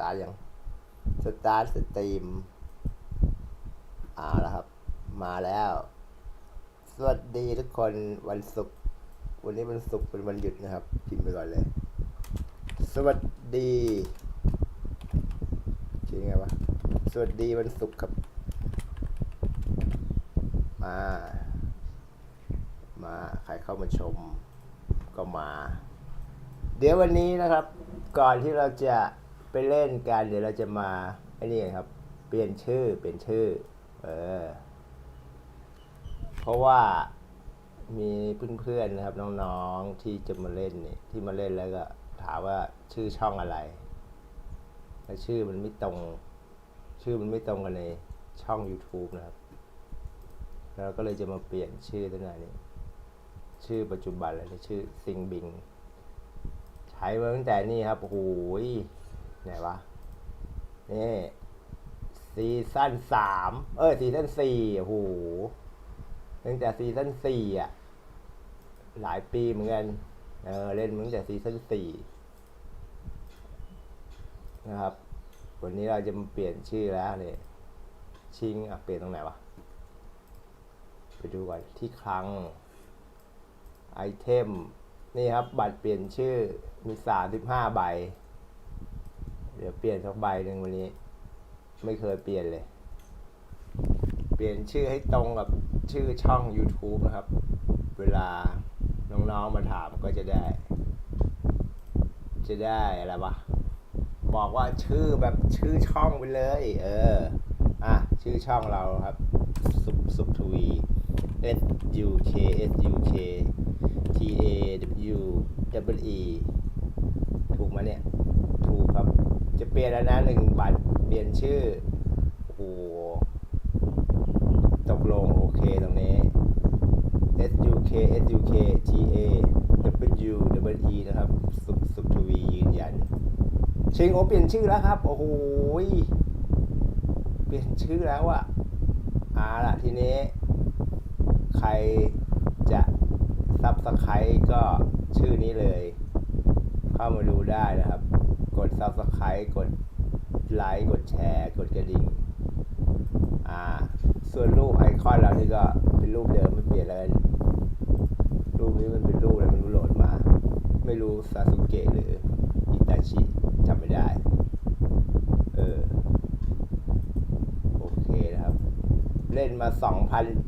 ตาร์ทยังสตาร์ทสตรีมเอาละครับ มาแล้ว สวัสดีทุกคนวันศุกร์วันนี้วันศุกร์เป็นวันหยุดนะครับ พิมพ์ไปก่อนเลย สวัสดีชื่อไงวะสวัสดีวันศุกร์ครับ มา มาใครเข้ามาชมก็มา เดี๋ยววันนี้นะครับ ก่อนที่เราจะ ไปเล่นกันเดี๋ยวเราจะมาไอ้นี่ครับ เปลี่ยนชื่อเปลี่ยนชื่อ เออ เพราะว่ามีเพื่อนๆนะครับน้องๆที่จะมาเล่นนี่ที่มาเล่นแล้วก็ถามว่าชื่อช่องอะไรแล้วชื่อมันไม่ตรง ชื่อมันไม่ตรงกันในช่อง YouTube นะครับแล้วเราก็เลยจะมาเปลี่ยนชื่อตั้งแต่นี้ ชื่อปัจจุบันเลยชื่อซิงบิง ใช้มาตั้งแต่นี่ครับโอ้ย ไหนวะ นี่ซีซั่นสามเออซีซั่นสี่โอ้โหตั้งแต่ซีซั่นสี่อะ หลายปีเหมือนกัน เออ เล่นมาตั้งแต่ซีซั่นสี่นะครับ วันนี้เราจะมาเปลี่ยนชื่อแล้วเนี่ยชิงอะเปลี่ยนตรงไหนวะ ไปดูก่อนที่คลังไอเทม นี่ครับ บัตรเปลี่ยนชื่อมีสามสิบห้าใบ เดี๋ยวเปลี่ยนสักใบหนึ่งวันนี้ ไม่เคยเปลี่ยนเลย เปลี่ยนชื่อให้ตรงกับชื่อช่อง YouTube นะครับ เวลาน้องๆมาถามก็จะได้ จะได้อะไรวะบอกว่าชื่อแบบชื่อช่องไปเลย เออ อะ ชื่อช่องเราครับ สุสุทวี S U K S U K T A W W E ถูกไหมเนี่ย เปลี่ยนแล้วนะหนึ่งบัตรเปลี่ยนชื่อโอ้โหตกลงโอเคตรงนี้ S U K S U K T A W W E นะครับ สุสุทวียืนยัน ชิงโอเปลี่ยนชื่อแล้วครับ โอ้โหเปลี่ยนชื่อแล้วอะอาล่ะทีนี้ ใครจะซับสไครต์ก็ชื่อนี้เลย เข้ามาดูได้นะครับ กดซับสไครต์กดไลค์กดแชร์ กดกระดิ่งอ่าส่วนรูปไอคอนเรานี่ก็เป็นรูปเดิมไม่เปลี่ยนเลยรูปนี้มันเป็นรูปอะไรมันโหลดมา ไม่รู้ซาสุเกะหรืออิตาชิจำไม่ได้ เออ โอเคนะครับ เล่นมา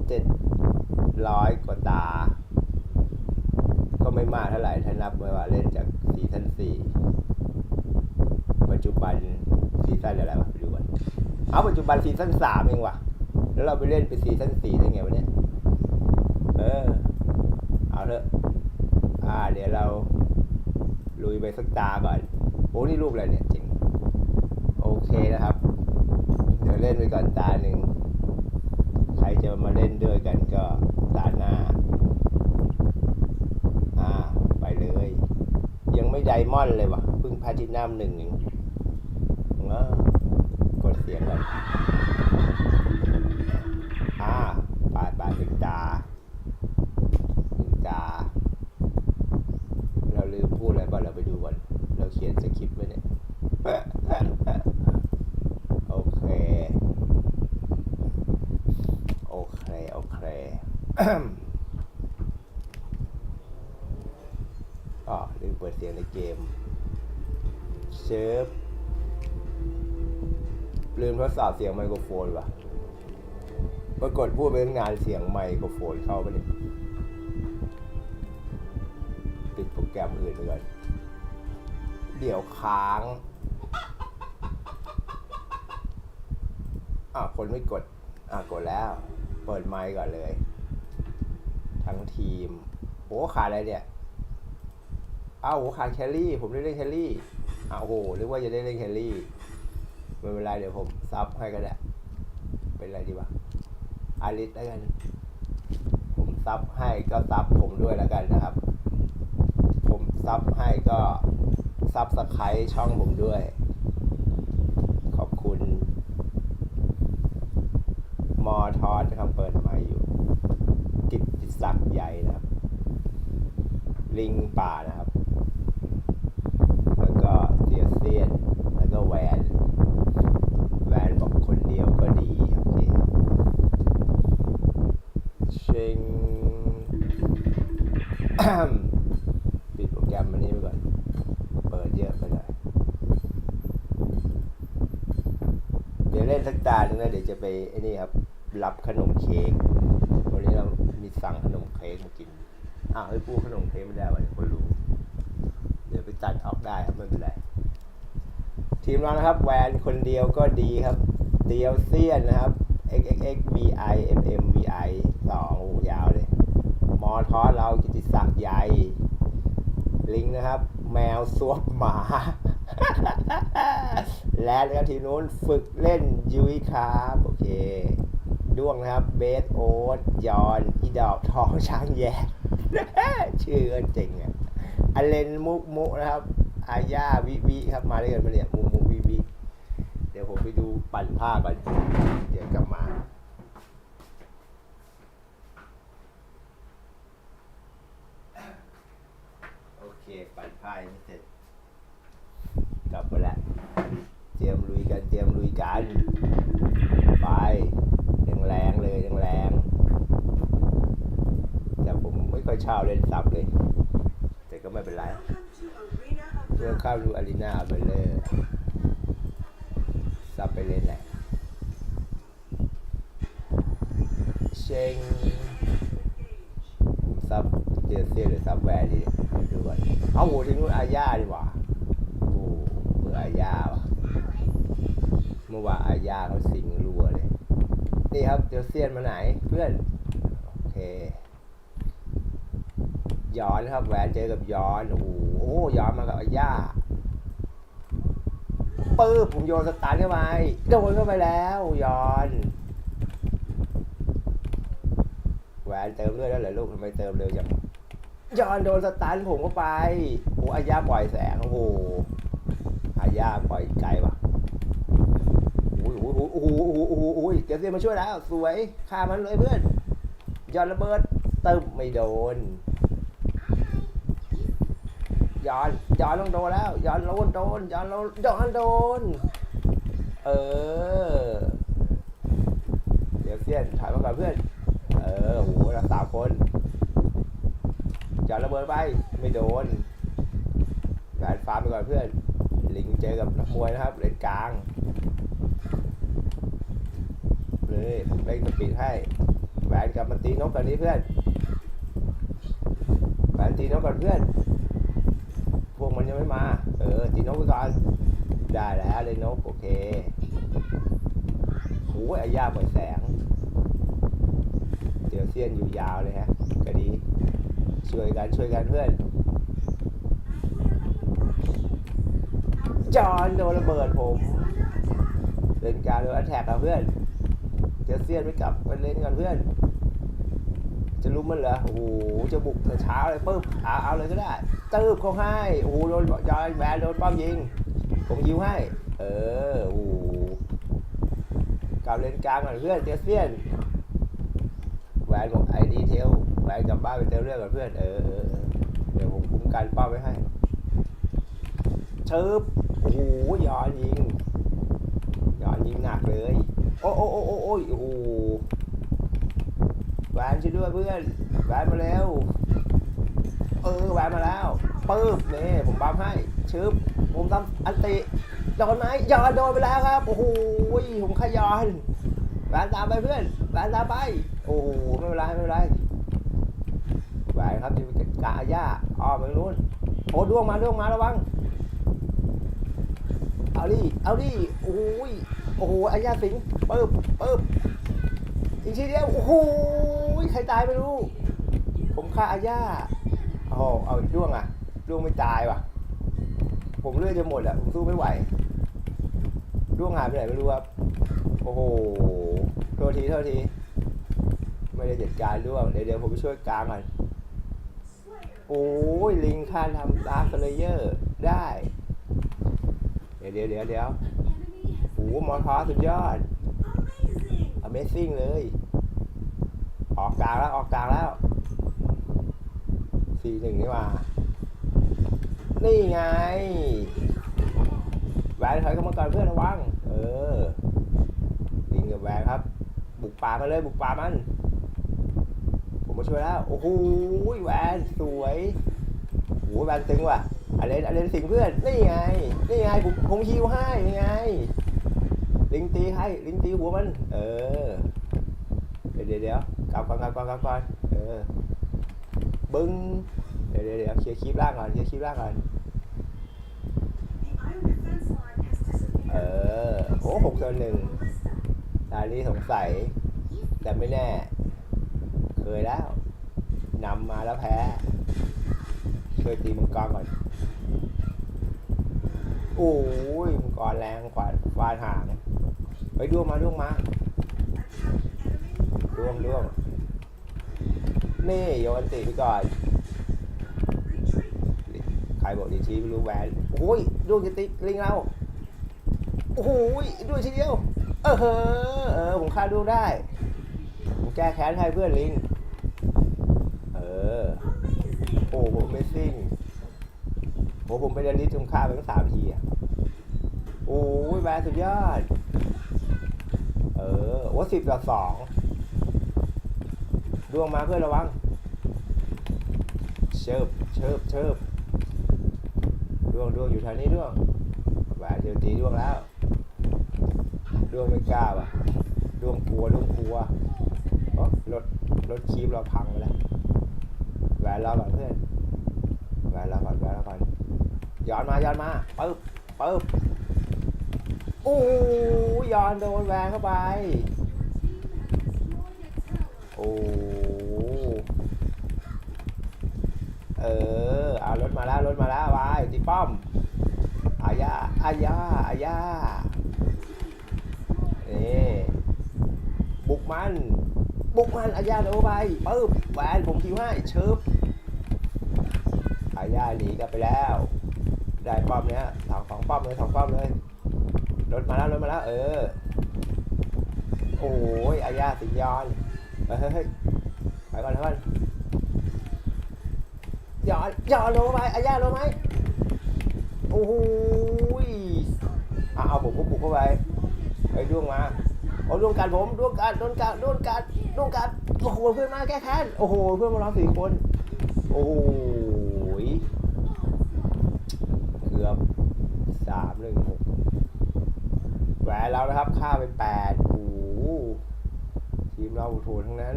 2,700 กว่าตา ก็ไม่มากเท่าไหร่ถ้านับไว้ว่าเล่นจากซีซั่น4ปั จจุบันซีซั่นอะไรวะไปดูก่อนเอาปัจจุบันซีซั่น3เองว่ะ แล้วเราไปเล่นเป็นซีซั่น4ได้ไงวะเนี่ยเออ เอาเถอะ อ่า เดี๋ยวเราลุยไปสักตาก่อน โอ้นี่รูปอะไรเนี่ยจริง โอเคนะครับ เดี๋ยวเล่นไปก่อนตาหนึ่ง ใครจะมาเล่นด้วยกันก็ตาหน้า อ่า ไปเลย ยังไม่ไดมอนด์เลยวะเพิ่งพาทินัมหนึ่งเอง ออกดเสียงก่อนอ่าไปไปถึงตาถึงตาเราลืมพูดอะไรบ้างเราไปดูก่อนเราเขียนสคริปต์ไว้เนี่ยโอเค โอเค โอเคอ๋อลืมเปิดเสียงในเกมเชฟ ลืมทดสอบเสียงไมโครโฟนว่ะปรากฏพูดไปตั้งนานเสียงไมโครโฟนเข้าไปเนี่ยปิดโปรแกรมอื่นไปก่อนเดี๋ยวค้างอะคนไม่กด อะกดแล้ว เปิดไมค์ก่อนเลย ทั้งทีมโอ้ขาดอะไรเนี่ยอ้าวโหขาดแคลรี่ ผมได้เล่นแคลรี่อ้าวโหนึกว่าจะได้เล่นแคลรี่ ไม่เป็นไรเดี๋ยวผมซับให้ก็ได้เป็นไรดีวะอาริสแล้วกัน ผมซับให้ก็ซับผมด้วยแล้วกันนะครับ ผมซับให้ก็ซับสไครต์ช่องผมด้วย ขอบคุณ มอทอสนะครับเปิดมาอยู่ กิตติศักดิ์ใหญ่นะครับ ลิงป่านะครับ แล้วก็เทียเซียน แล้วก็แวน เดียวก็ดีโอเคเชงปิดโปรแกรมอันนี้ไปก่อน เปิดเยอะไปเลยเดี๋ยวเล่นสักตาหนึ่งนะเดี๋ยวจะไปไอ้นี่ครับ รับขนมเค้กวันนี้เรามีสั่งขนมเค้กมากินอ้าวไอ้ปูขนมเค้กไม่ได้วันนี้คนรู้ เดี๋ยวไปตัดออกได้ครับไม่เป็นไรทีมเรานะครับ แวนคนเดียวก็ดีครับ เดียวเซียนนะครับ x x x b i m m v i สองยาวเลยมอทอสเรากิติศักดิ์ใหญ่ ลิงนะครับ แมวสวบหมา และนะครับทีมนู้นฝึกเล่นยุ้ยครับ โอเค ด้วงนะครับ เบสโอ๊ตยอนอีดอกทองช้างแย่ชื่อก็เจ๋งอะอเลนมุกมุกนะครับอาญาวิวิครับมาด้วยนมาเนี่ยมุกมุกวิ ผมไปดูปั่นผ้าก่อนเดี๋ยวกลับมาโอเคปั่นผ้ายังไม่เสร็จกลับมาแล้วเตรียมลุยกันเตรียมลุยกันไปแรงๆเลยแรงๆแต่ผมไม่ค่อยชอบเล่นซับเลย แต่ก็ไม่เป็นไรเพื่อเข้าดูอารีนาเบลเลอร์ ซับไปเล่นแหละเชงซับเจอเซียหรือซับแวร์ดีดี๋ยวดูก่อนเอาโหที่นู้นอาญาดีกว่าโอ้เบื่ออาญาว่ะเมื่อวานอาญาเขาสิงรัวเลย นี่ครับเจอเซียนมาไหนเพื่อน โอเคย้อนครับแหวนเจอกับย้อน โอ้โหย้อนมากับอาญา ปื้บผมโยนสตาร์ทเข้าไปโดนเข้าไปแล้วย้อนแหวนเติมเลือดแล้วเหรอลูกทำไมเติมเร็วจังย้อนโดนสตาร์ทผมเข้าไปโอ้อาญาปล่อยแสงโอ้โหอาญาปล่อยไกลว่ะโอ้โหโอ้โหโอ้โหโอ้โหโอ้โหเดี๋ยวเซียมาช่วยแล้ว สวยฆ่ามันเลยเพื่อนย้อนระเบิดเตึมไม่โดน ย้อนย้อนต้องโดนแล้วย้อนโดนโดนย้อนโดนย้อนโดน เออ เดี๋ยวเซียนถอยมาก่อนเพื่อน เออโหเราสามคนย้อนระเบิดไปไม่โดนแหวนฟาร์มไปก่อนเพื่อน ลิงเจอกับนักมวยนะครับเลนกลางเลยเล่นสปีดให้แหวนกับมาตีนกกันนี้เพื่อนแหวนตีนกก่อนเพื่อน วกมันยังไม่มา เออตีนกไปก่อนได้แล้วเลยนกโอเคโอ้ยอาญาเปล่อยแสงเดี๋ยวเสี้ยนอยู่ยาวเลยฮะก็ดี ช่วยกันช่วยกันเพื่อน จอนโดนระเบิดผมเป็นการโดนแท็กกับเพื่อนเจะเซียนไม่กลับไปเล่นกันเพื่อน จะรู้มันเหรอ โอ้โห จะบุกแต่เช้าเลยปุ๊บเอาเอาเลยก็ได้ตืบเขาให้ โอ้โหโดนจอยแบนโดนป้อมยิง ผมยิวให้ เออ โอ้โหกลับเลนกลางก่อนเพื่อนเจเซียนแหวนบอกไอ้ดีเทลแหวนกลับบ้านไปเติมเรื่องกับเพื่อน เออ เดี๋ยวผมคุ้มกันป้อมไว้ให้เชิบโอ้โหย้อนยิงย้อนยิงหนักเลย โอ้โอ้โอ้โอ้โอ้ยโอ้ หแหวนช่วยด้วยเพื่อนแหวนมาแล้ว เออแหวนมาแล้วปึ๊บนี่ผมปั๊มให้ชึบผมทำอันติโดนไหมยอโดนไปแล้วครับโอ้โหผมขยอนแหวนตามไปเพื่อนแหวนตามไป โอ้โหไม่เป็นไรไม่เป็นไรแหวนครับจะกาหญ้าอ้อมไปนู้นโอ้ด้วงมาด้วงมาระวังเอาดิเอาดิโอ้ยโอ้โหอาญาสิงปึ๊บปึ๊บอีกทีเดียวโอ้โห ใครตายไม่รู้ ผมฆ่าอาญาโอ้โหเอาอีกด้วงอะด้วงไม่ตายว่ะ ผมเลือดจะหมดอะผมสู้ไม่ไหวด้วงหายไปไหนไม่รู้ครับ โอ้โห โทษทีโทษที ไม่ได้จัดการด้วงเดี๋ยวเดี๋ยวผมไปช่วยกลางก่อนโอ้ยลิงค่าทำดาร์คเลเยอร์ได้ เดี๋ยวเดี๋ยวเดี๋ยวเดี๋ยวโอ้โหมอทอสุดยอด Amazing เลย ออกกลางแล้วออกกลางแล้วสี่หนึ่งนี่ว่านี่ไงแหวนถอยเข้ามาก่อนเพื่อนระวัง เออลิงกับแหวนครับ บุกป่ามาเลยบุกป่ามัน ผมมาช่วยแล้ว โอ้โหแหวนสวยโอ้โหแหวนตึงว่ะอเลนอเลนสิงเพื่อน นี่ไง นี่ไงผมผมฮิวให้นี่ไง ลิงตีให้ ลิงตีหัวมัน เออ เดี๋ยวเดี๋ยว กลับก่อนกลับก่อนกลับก่อนเออบึ้งเดี๋ยวเดี๋ยวเดี๋ยวเคลียร์คลิปล่างก่อนเคลียร์คลิปล่างก่อนเออโอ้หกต่อหนึ่งตานี้สงสัย แต่ไม่แน่ เคยแล้วนำมาแล้วแพ้ช่วยตีมังกรก่อนโอ้ยมังกรแรงกว่าฟาดหางไปด้วงมาด้วงมาด้วงด้วง นี่โยนตีไปก่อนใครบอกดีชี้ไม่รู้แหวนโอ้ยด้วงจะติลิงเราโอ้โหด้วงทีเดียว เออเออเออผมฆ่าด้วงได้ ผมแก้แค้นให้เพื่อนลิง เออ โอ้ผมไม่ซิ่งโอ้ผมไปเรียนลิสต์จมฆ่าไปตั้งสามทีอะโอ้ยแบนสุดยอด เออโอ้สิบต่อสอง ดวงมาเพื่อระวัง เชิบเชิบเชิบดวงดวงอยู่ทางนี้ดวงแหวนเจอตีดวงแล้ว ดวงไม่กล้าป่ะ ดวงกลัวดวงกลัวเอ้อรถรถคีบเราพังไปแล้วแหวนเราก่อนเพื่อนแหวนเราก่อนแหวนเราก่อนย้อนมาย้อนมาปึ๊บปึ๊บโอ้ย้อนโดนแหวนเข้าไป เออเอารถมาแล้วรถมาแล้ววายตีป้อมอายาอายาอายานี่บุกมัน บุกมันอายาโดนไปปึ๊บแหวนผมคิวให้เชิบอายาหนีกลับไปแล้ว ได้ป้อมเนี้ยสองสองป้อมเลยสองป้อมเลยรถมาแล้วรถมาแล้วเออ โอ้ยอายาสิยอน ฮ้ยเฮ้ยเฮ้ยไปก่อนไปก่อนย้อนย้อนลงไปอายาลงไหมโอ้โหอะเอาผมก็บุกเข้าไปไอ้ด้วงมาโอ้ด้วงกัดผมด้วงกัดโดนกัดโดนกัดโดนกัดโอ้โหเพื่อนมาแก้แค้นโอ้โหเพื่อนมาล้อมสี่คน โอ้โหยเกือบสามหนึ่งหกแหวนเรานะครับค่าไปแปดโอ้โห ทีมเราโถทั้งนั้น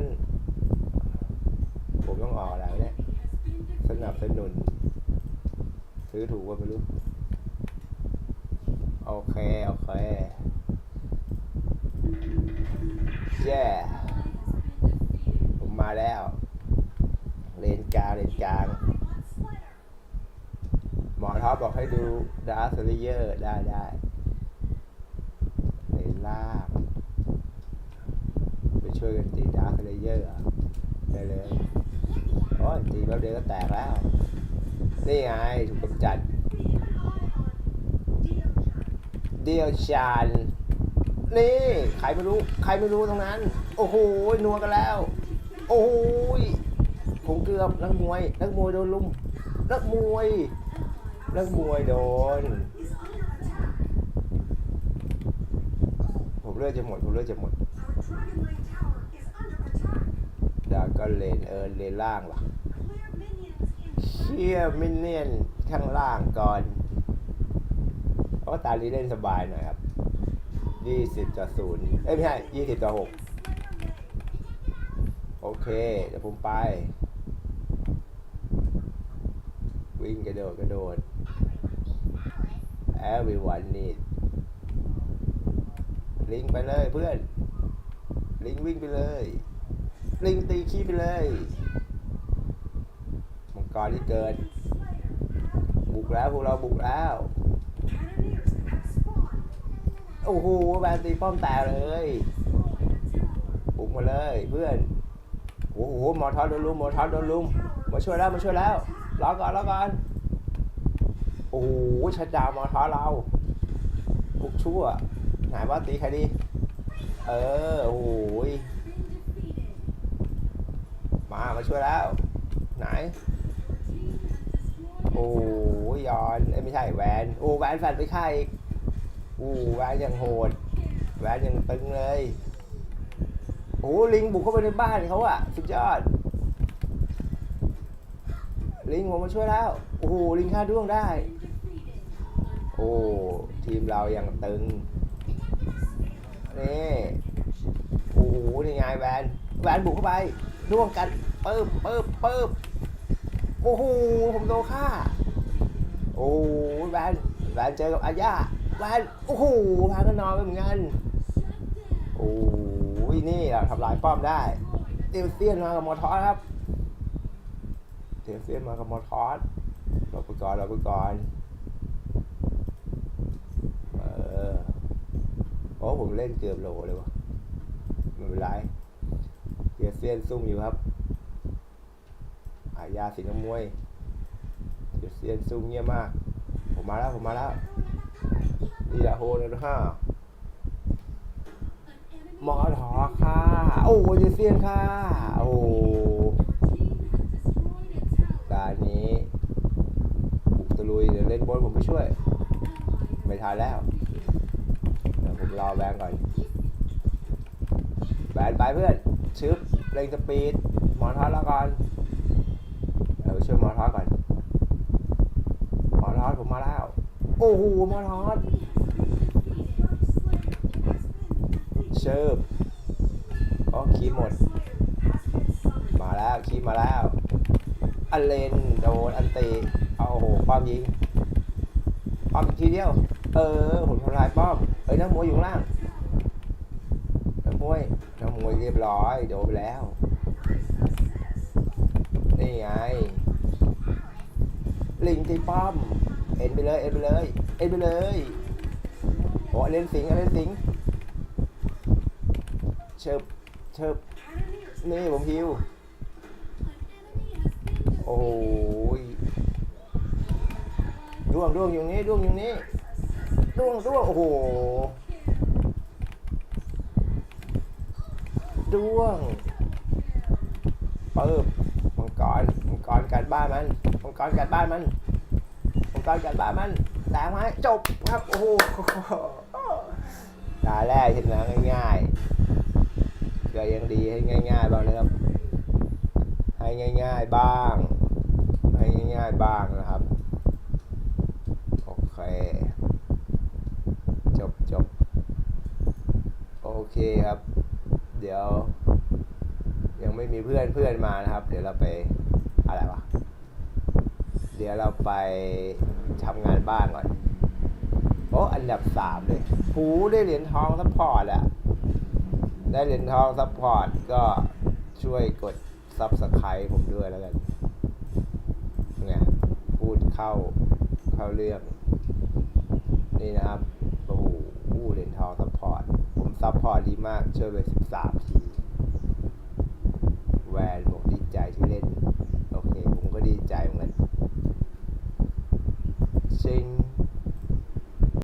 ผมต้องออกอะไรเนี่ย สนับสนุน ซื้อถูกว่าไม่รู้โอเคโอเค แย่ผมมาแล้ว เลนกลางเลนกลางหมอท็อปบอกให้ดูดาร์สเลเยอร์ได้ได้เลนล่าง ช่วยกันตีดาร์สเลเยอร์ได้เลยโอ้ยตีแป๊บเดียวก็แตกแล้ว นี่ไงถูกกำจัด เดียวชานนี่ใครไม่รู้ใครไม่รู้ตรงนั้น โอ้โหนัวกันแล้ว โอ้ยผมเกือบนักมวยนักมวยโดนลุมนักมวยนักมวยโดน ผมเลือดจะหมดผมเลือดจะหมดดา ก็เลนเออเลนล่างว่ะเชี่ยมินเนียนข้างล่างก่อนเพราะตาลีเล่นสบายหน่อยครับยี่สิบต่อศูนย์เอ้ยไม่ใช่ยี่สิบต่อหกโอเค เดี๋ยวผมไป วิ่งกระโดดกระโดด everyone need ลิงไปเลยเพื่อน ลิงวิ่งไปเลย ลิงตีขี้ไปเลยมังกรที่เกิด บุกแล้วพวกเราบุกแล้ว โอ้โหแบนตีป้อมแตกเลยบุกมาเลยเพื่อนโอ้โหหมอทอดโดนลุมหมอทอดโดนลุมมาช่วยแล้วมาช่วยแล้วรอก่อนรอก่อนโอ้โหชัดดาวหมอทอดเราบุกชั่วไหนว่าตีใครดี เออโอ้ย มามาช่วยแล้ว ไหน โอ้ยยอนเอ้ยไม่ใช่แวนโอ้แวนแฟนไปฆ่าอีกโอ้แวนยังโหด แวนยังตึงเลยโอ้ลิงบุกเข้าไปในบ้านเขาอะสุดยอด ลิงผมมาช่วยแล้วโอ้โหลิงฆ่าด้วงได้ โอ้ทีมเรายังตึงนี่โอ้โหนี่ไงแวนแวนบุกเข้าไป ร่วงกันเปึ๊บปึ๊บปึ๊บโอ้โหผมโดนฆ่า โอ้แวนแวนเจอกับอาญาแวนโอ้โหแวนก็นอนไปเหมือนกันโอ้ยนี่เราทำลายป้อมได้เตียวเซียนมากับมอทอสครับเตียวเซียนมากับมอทอสเราไปก่อนเราไปก่อนเออโอ้ผมเล่นเกือบโหลเลยวะไม่เป็นไร ยเซียนซุ่มอยู่ครับอาญาสิงห์มวยเดี๋ยเซียนซุ่มเงียบมาก ผมมาแล้วผมมาแล้วนี่ละโฮนะห้าหมอถอค่ะ โอ้ยเดี๋ยวเซียนค่ะ โอ้ตานี้บุกตะลุยเดี๋ยวเล่นบอลผมไปช่วย ไม่ทันแล้ว เดี๋ยวผมรอแบงก์ก่อน แบนไปเพื่อนชึบ เร่งสปีดหมอนทอดแล้วก่อนเดี๋ยวไปช่วยหมอนทอดก่อนหมอนทอดผมมาแล้ว โอ้โหหมอนทอดเชิบอ๋อคีบหมด มาแล้วคีบมาแล้วอันเลนโดนอันตีเอาโอ้โหป้อมยิงป้อมอีกทีเดียว เออผมทำลายป้อมเอ้ยนักมวยอยู่ล่างนักมวย นักมวยเรียบร้อยโดนไปแล้ว นี่ไง ลิงตีป้อม เอ็นไปเลย เอ็นไปเลย เอ็นไปเลยโอ้เล่นสิงเล่นสิงเชิบเชิบนี่ผมฮิว โอ้โหยร่วงร่วงอยู่นี้ร่วงอยู่นี้ร่วงร่วงโอ้โห ร่วงปึ๊บมังกรมังกรกัดบ้านมันมังกรกัดบ้านมันมังกรกัดบ้านมันแตกไหมจบครับโอ้โหตาแรกชนะง่ายๆก็ยังดีให้ง่าย ๆ บ้างนะครับ ให้ง่าย ๆบ้าง ให้ง่าย ๆบ้างนะครับโอเคจบจบโอเคครับ เดี๋ยว ยังไม่มีเพื่อนเพื่อนมานะครับ เดี๋ยวเราไปอะไรวะ เดี๋ยวเราไปทำงานบ้านก่อน โอ้อันดับสามเลยหูได้เหรียญทองซัพพอร์ตอะได้เหรียญทองซัพพอร์ตก็ช่วยกดซับสไครต์ผมด้วยแล้วกันเนี่ยพูดเข้าเข้าเรื่อง นี่นะครับโอ้โหเหรียญทองซัพพอร์ต ผมซัพพอร์ตดีมาก ช่วยไปสิบสาม แวนบอกดีใจที่เล่น โอเค ผมก็ดีใจเหมือนกันชิง